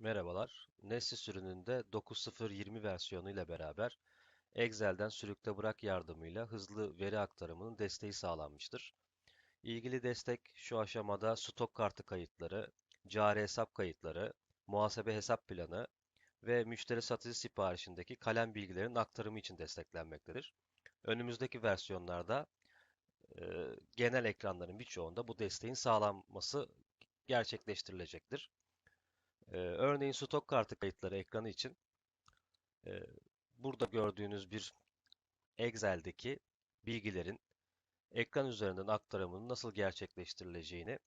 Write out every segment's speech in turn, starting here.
Merhabalar. Neslis sürümünde 9.0.20 versiyonu ile beraber Excel'den sürükle bırak yardımıyla hızlı veri aktarımının desteği sağlanmıştır. İlgili destek şu aşamada stok kartı kayıtları, cari hesap kayıtları, muhasebe hesap planı ve müşteri satıcı siparişindeki kalem bilgilerin aktarımı için desteklenmektedir. Önümüzdeki versiyonlarda e, genel ekranların birçoğunda bu desteğin sağlanması gerçekleştirilecektir. Ee, örneğin stok kartı kayıtları ekranı için e, burada gördüğünüz bir Excel'deki bilgilerin ekran üzerinden aktarımının nasıl gerçekleştirileceğini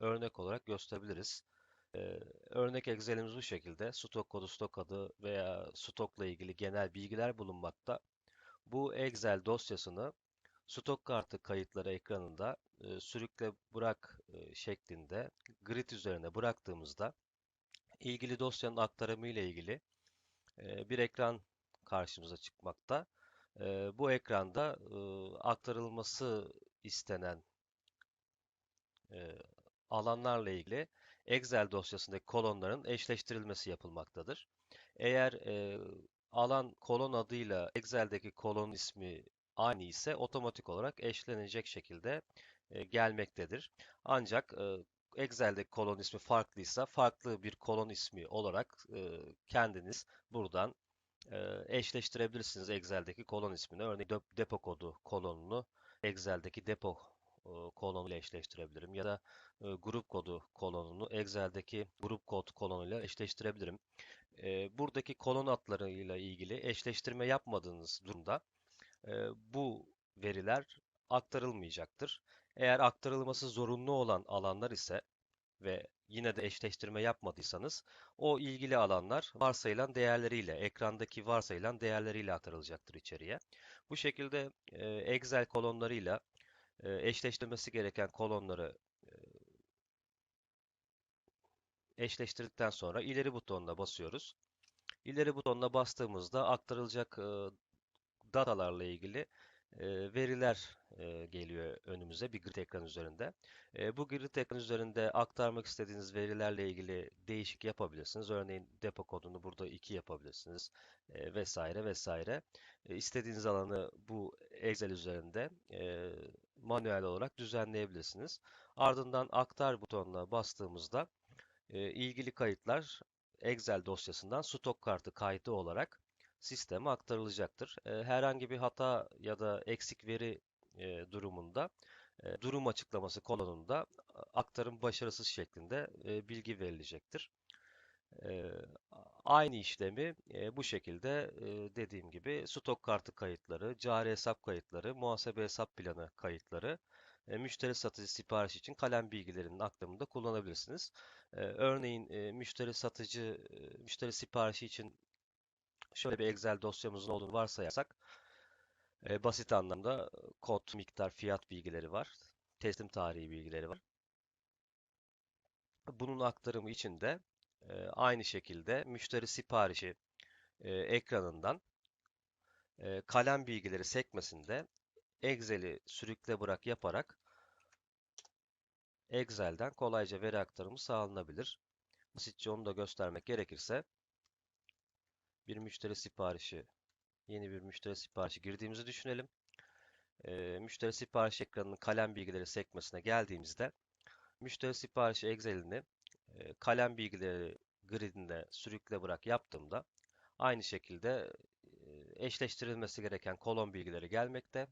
örnek olarak gösterebiliriz. Ee, örnek Excel'imiz bu şekilde. Stok kodu, stok adı veya stokla ilgili genel bilgiler bulunmakta. Bu Excel dosyasını stok kartı kayıtları ekranında e, sürükle bırak e, şeklinde grid üzerine bıraktığımızda ilgili dosyanın aktarımı ile ilgili bir ekran karşımıza çıkmakta. Bu ekranda aktarılması istenen alanlarla ilgili Excel dosyasındaki kolonların eşleştirilmesi yapılmaktadır. Eğer alan kolon adıyla Excel'deki kolon ismi aynı ise otomatik olarak eşlenecek şekilde gelmektedir. Ancak Excel'deki kolon ismi farklıysa farklı bir kolon ismi olarak e, kendiniz buradan e, eşleştirebilirsiniz Excel'deki kolon ismini. Örneğin depo kodu kolonunu Excel'deki depo e, kolonuyla eşleştirebilirim ya da e, grup kodu kolonunu Excel'deki grup kod kolonuyla eşleştirebilirim. E, buradaki kolon adlarıyla ilgili eşleştirme yapmadığınız durumda e, bu veriler aktarılmayacaktır. Eğer aktarılması zorunlu olan alanlar ise ve yine de eşleştirme yapmadıysanız o ilgili alanlar varsayılan değerleriyle, ekrandaki varsayılan değerleriyle aktarılacaktır içeriye. Bu şekilde e, Excel kolonlarıyla e, eşleştirmesi gereken kolonları e, eşleştirdikten sonra ileri butonuna basıyoruz. İleri butonuna bastığımızda aktarılacak datalarla ilgili veriler geliyor önümüze bir grid ekran üzerinde. bu grid ekran üzerinde aktarmak istediğiniz verilerle ilgili değişik yapabilirsiniz. Örneğin depo kodunu burada 2 yapabilirsiniz vesaire vesaire. İstediğiniz alanı bu Excel üzerinde manuel olarak düzenleyebilirsiniz. Ardından aktar butonuna bastığımızda ilgili kayıtlar Excel dosyasından stok kartı kaydı olarak sisteme aktarılacaktır. E, herhangi bir hata ya da eksik veri e, durumunda e, durum açıklaması kolonunda aktarım başarısız şeklinde bilgi verilecektir. Aynı işlemi bu şekilde dediğim gibi stok kartı kayıtları, cari hesap kayıtları, muhasebe hesap planı kayıtları, müşteri satıcı sipariş için kalem bilgilerinin aktarımında kullanabilirsiniz. Örneğin müşteri satıcı, müşteri siparişi için şöyle bir Excel dosyamızın olduğunu varsayarsak e, basit anlamda kod, miktar, fiyat bilgileri var. Teslim tarihi bilgileri var. Bunun aktarımı için de e, aynı şekilde müşteri siparişi e, ekranından e, kalem bilgileri sekmesinde Excel'i sürükle bırak yaparak Excel'den kolayca veri aktarımı sağlanabilir. Basitçe onu da göstermek gerekirse bir müşteri siparişi, yeni bir müşteri siparişi girdiğimizi düşünelim. E, müşteri sipariş ekranının kalem bilgileri sekmesine geldiğimizde müşteri siparişi Excel'ini e, kalem bilgileri gridinde sürükle bırak yaptığımda aynı şekilde e, eşleştirilmesi gereken kolon bilgileri gelmekte.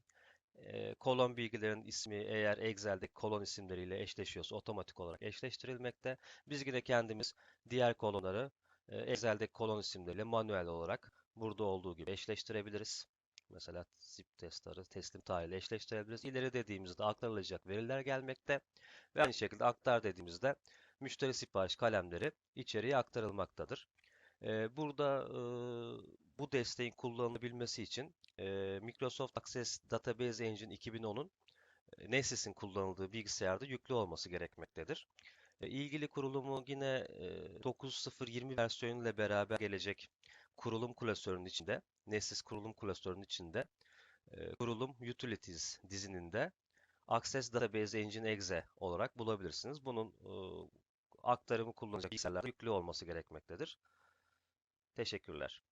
E, kolon bilgilerin ismi eğer Excel'deki kolon isimleriyle eşleşiyorsa otomatik olarak eşleştirilmekte. Biz yine kendimiz diğer kolonları Excel'deki kolon isimleriyle manuel olarak burada olduğu gibi eşleştirebiliriz. Mesela zip testleri teslim tarihiyle eşleştirebiliriz. İleri dediğimizde aktarılacak veriler gelmekte ve aynı şekilde aktar dediğimizde müşteri sipariş kalemleri içeriye aktarılmaktadır. E, burada e, bu desteğin kullanılabilmesi için Microsoft Access Database Engine 2010'un Nessis'in kullanıldığı bilgisayarda yüklü olması gerekmektedir. E, ilgili kurulumu yine 9.0.20 e, versiyonu ile beraber gelecek kurulum klasörünün içinde, Nessis kurulum klasörünün içinde e, kurulum Utilities dizininde Access Database Engine Exe olarak bulabilirsiniz. Bunun aktarımı kullanacak bilgisayarlarda yüklü olması gerekmektedir. Teşekkürler.